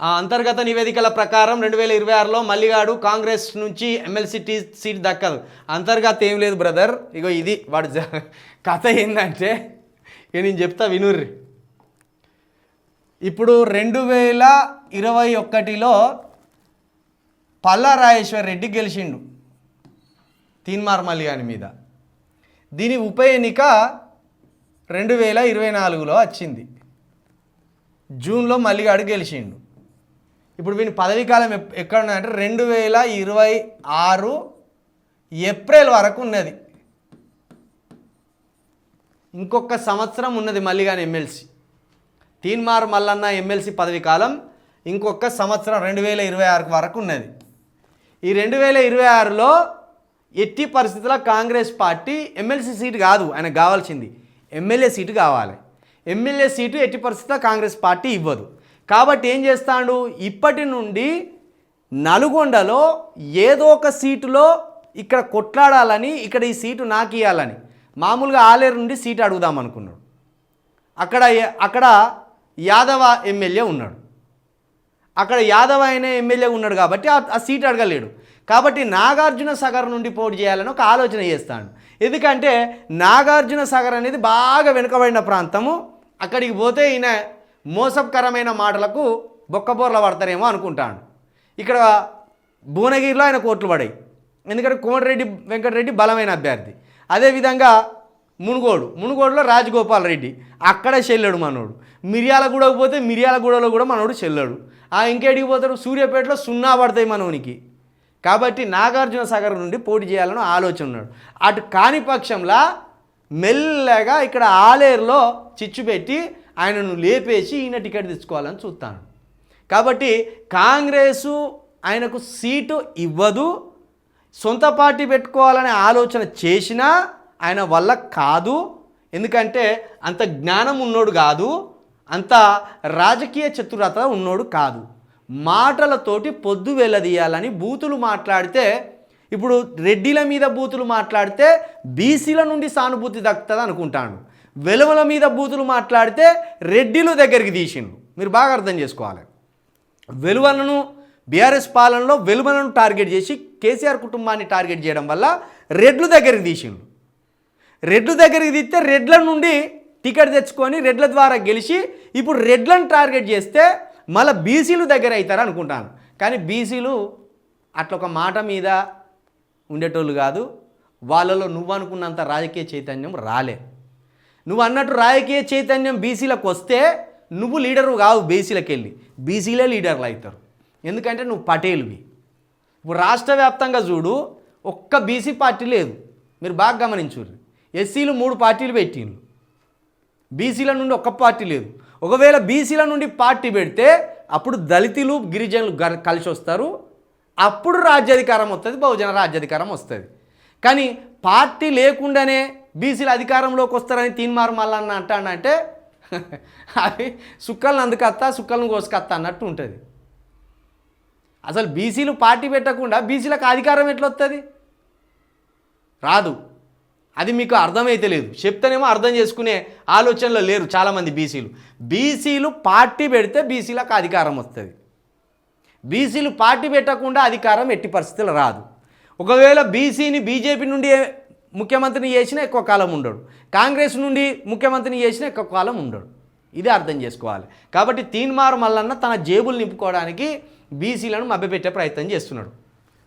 ఆ అంతర్గత నివేదికల ప్రకారం రెండు వేల ఇరవై ఆరులో మల్లిగాడు కాంగ్రెస్ నుంచి ఎమ్మెల్సీ సీట్ దక్కదు. అంతర్గత ఏం లేదు బ్రదర్. ఇగో ఇది వాడు జ- కథ ఏంటంటే ఇక నేను చెప్తా వినుర్రి. ఇప్పుడు రెండు వేల ఇరవై ఒకటిలో పల్లా రాజేశ్వర్ రెడ్డి గెలిచిండు. తీన్మార్ మల్లిగాని మీద. దీని ఉప ఎన్నిక రెండు వేల ఇరవై నాలుగులో వచ్చింది. జూన్లో మల్లిగాడు గెలిచిండు. ఇప్పుడు వీని పదవీ కాలం ఎక్కడ ఉన్నదంటే రెండు వేల ఇరవై ఆరు ఏప్రిల్ వరకు ఉన్నది. ఇంకొక సంవత్సరం ఉన్నది మల్లిగాని ఎమ్మెల్సీ. తీన్మార్ మల్లన్న ఎమ్మెల్సీ పదవీ కాలం ఇంకొక సంవత్సరం రెండు వేల ఇరవై ఆరు వరకు ఉన్నది. ఈ రెండు వేల ఇరవై ఆరులో ఎట్టి పరిస్థితుల్లో కాంగ్రెస్ పార్టీ ఎమ్మెల్సీ సీటు కాదు ఆయనకు కావాల్సింది. ఎమ్మెల్యే సీటు కావాలి. ఎమ్మెల్యే సీటు ఎట్టి పరిస్థితుల్లో కాంగ్రెస్ పార్టీ ఇవ్వదు. కాబట్టి ఏం చేస్తాడు? ఇప్పటి నుండి నల్గొండలో ఏదో ఒక సీటులో ఇక్కడ కొట్లాడాలని ఇక్కడ ఈ సీటు నాకు ఇవ్వాలని మామూలుగా ఆలేరు నుండి సీటు అడుగుదాం అనుకున్నాడు. అక్కడ అక్కడ యాదవ ఎమ్మెల్యే ఉన్నాడు. అక్కడ యాదవ్ అయిన ఎమ్మెల్యే ఉన్నాడు కాబట్టి ఆ- ఆ సీట్ అడగలేడు. కాబట్టి నాగార్జున సాగర్ నుండి పోటీ చేయాలని ఒక ఆలోచన చేస్తాడు. ఎందుకంటే నాగార్జున సాగర్ అనేది బాగా వెనుకబడిన ప్రాంతము. అక్కడికి పోతే ఈయన మోసకరమైన మాటలకు బొక్కబోర్ల పడతారేమో అనుకుంటాడు. ఇక్కడ భువనగిరిలో ఆయన కోట్లు పడాయి. ఎందుకంటే కోమటిరెడ్డి వెంకటరెడ్డి బలమైన అభ్యర్థి. అదేవిధంగా మునుగోడు మునుగోడులో రాజగోపాల్ రెడ్డి. అక్కడ చెల్లాడు మనోడు. మిర్యాలగూడకు పోతే మిర్యాలగూడలో కూడా మనోడు చెల్లడు. ఆ ఇంకేడికి పోతాడు సూర్యాపేటలో సున్నా పడతాయి మనోనికి. కాబట్టి నాగార్జున సాగర్ నుండి పోటీ చేయాలని ఆలోచన ఉన్నాడు. అటు కాని పక్షంలో మెల్లగా ఇక్కడ ఆలేరులో చిచ్చు పెట్టి ఆయనను లేపేసి ఈయన టికెట్ తెచ్చుకోవాలని చూస్తాను. కాబట్టి కాంగ్రెసు ఆయనకు సీటు ఇవ్వదు సొంత పార్టీ పెట్టుకోవాలనే ఆలోచన చేసినా ఆయన వల్ల కాదు. ఎందుకంటే అంత జ్ఞానం ఉన్నోడు కాదు అంత రాజకీయ చతురత ఉన్నోడు కాదు. మాటలతోటి పొద్దు వెళ్ళదీయాలని బూతులు మాట్లాడితే ఇప్పుడు రెడ్డిల మీద బూతులు మాట్లాడితే బీసీల నుండి సానుభూతి దక్కుతుంది అనుకుంటాను వెలువల మీద బూతులు మాట్లాడితే రెడ్డిలు దగ్గరికి తీసిండు. మీరు బాగా అర్థం చేసుకోవాలి. వెలువలను బీఆర్ఎస్ పాలనలో వెలువలను టార్గెట్ చేసి కేసీఆర్ కుటుంబాన్ని టార్గెట్ చేయడం వల్ల రెడ్లు దగ్గరికి తీసిండు. రెడ్లు దగ్గరికి తీస్తే రెడ్ల నుండి టికెట్ తెచ్చుకొని రెడ్ల ద్వారా గెలిచి ఇప్పుడు రెడ్లను టార్గెట్ చేస్తే మళ్ళీ బీసీలు దగ్గర అవుతారు అనుకుంటాను. కానీ బీసీలు అట్లా ఒక మాట మీద ఉండేటోళ్ళు కాదు. వాళ్ళలో నువ్వు అనుకున్నంత రాజకీయ చైతన్యం రాలే నువ్వు అన్నట్టు రాజకీయ చైతన్యం బీసీలకు వస్తే నువ్వు లీడరు కావు బీసీలకు వెళ్ళి బీసీలే లీడర్లు అవుతారు ఎందుకంటే నువ్వు పటేల్వి. ఇప్పుడు రాష్ట్ర వ్యాప్తంగా చూడు ఒక్క బీసీ పార్టీ లేదు. మీరు బాగా గమనించుర్రి. ఎస్సీలు మూడు పార్టీలు పెట్టిండ్రు. బీసీల నుండి ఒక్క పార్టీ లేదు. ఒకవేళ బీసీల నుండి పార్టీ పెడితే అప్పుడు దళితులు గిరిజనులు కలిసి వస్తారు అప్పుడు రాజ్యాధికారం వస్తుంది బహుజన రాజ్యాధికారం వస్తుంది. కానీ పార్టీ లేకుండానే బీసీలు అధికారంలోకి వస్తారని తీన్మార్ మల్లన్న అంటాడంటే అది సుక్కలను అందుకత్తా సుక్కలను కోసుకత్తా అన్నట్టు ఉంటుంది. అసలు బీసీలు పార్టీ పెట్టకుండా బీసీలకు అధికారం ఎట్లా వస్తుంది రాదు. అది మీకు అర్థమైతే లేదు. చెప్తేనేమో అర్థం చేసుకునే ఆలోచనలో లేరు చాలామంది బీసీలు. బీసీలు పార్టీ పెడితే బీసీలకు అధికారం వస్తుంది. బీసీలు పార్టీ పెట్టకుండా అధికారం ఎట్టి పరిస్థితులు రాదు. ఒకవేళ బీసీని బీజేపీ నుండి ముఖ్యమంత్రిని చేసినా ఎక్కువ కాలం ఉండడు. కాంగ్రెస్ నుండి ముఖ్యమంత్రిని చేసినా ఎక్కువ కాలం ఉండడు. ఇది అర్థం చేసుకోవాలి. కాబట్టి తీన్మారు మల్లన్న తన జేబులు నింపుకోవడానికి బీసీలను మభ్యపెట్టే ప్రయత్నం చేస్తున్నాడు.